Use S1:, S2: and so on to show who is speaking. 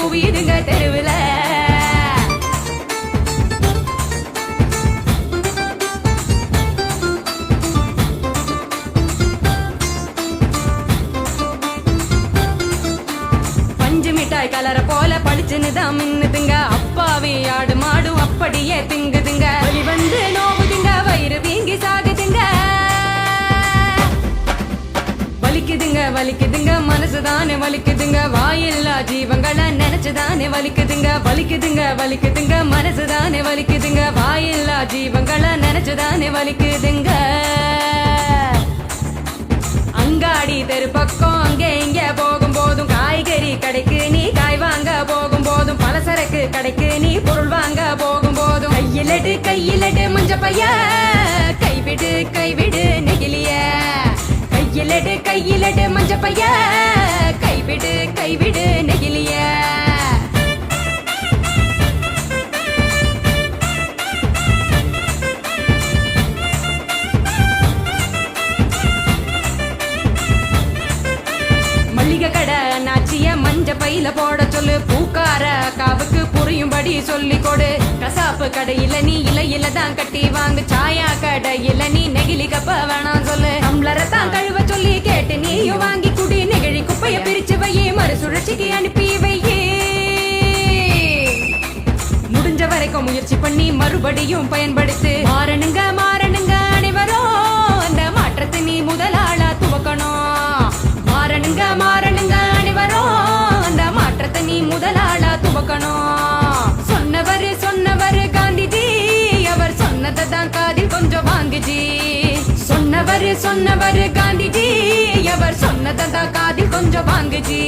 S1: குவியுதுங்க தெருவுல. பஞ்சு மிட்டாய் கலர போல படிச்சுன்னு தான் மின்னுதுங்க. அப்பாவி ஆடு மாடும் அப்படியே திங்குதுங்க. வந்து நோவுதுங்க வயிறு வீங்கி சாகுதுங்க. வலிக்குதுங்க வலிக்குதுங்க மனசுதானே வலிக்குதுங்க. வாயில்லா ஜீவங்கள நெஞ்சுதானே வலிக்குதுங்க வலிக்குதுங்க வலிக்குதுங்க. மனசுதானே வலிக்குதுங்க. வாயில்லா ஜீவங்களை நினைச்சுதானே வலிக்குதுங்க. அங்காடி தெரு பக்கம் அங்கே இங்கே போகும் போதும் காய்கறி கடைக்கு நீ காய் வாங்க போகும் போதும் பலசரக்கு கடைக்கு நீ பொருள் வாங்க போகும் போதும். கையிலடு கையிலடு மஞ்ச பைய. கைவிடு கைவிடு நெகிலிய கையிலடு கையிலடு மஞ்ச பைய. கைவிடு கைவிடு பையில போட சொல்லு. பூக்கார காவுக்கு புரியும்படி சொல்லி கொடு. கசாப்பு கடையில நீ இலையில தான் கட்டி வாங்கு. சாயா கடையில நீ நெகிழி கப்ப வேணாம் சொல்லு. டம்ளரை தான் கழுவ சொல்லி கேட்டு நீயும் வாங்கி குடி. நெகிழி குப்பைய பிரிச்சு வையே. மறுசுழற்சிக்கு அனுப்பி வையே. முடிஞ்ச வரைக்கும் முயற்சி பண்ணி மறுபடியும் பயன்படுத்து. மாறணுங்க மாறணுங்க அனைவரும். அந்த மாற்றத்தை நீ முதலாளா துவக்கணும். மாறணுங்க முதலாளா சொன்னவர் சொன்னவர் காந்திஜி. அவர் சொன்னதை தான் காதில் கொஞ்சம் வாங்குஜி. சொன்னவர் சொன்னவர் காந்திஜி. அவர் சொன்னதை தான் காதில் கொஞ்சம் வாங்குஜி.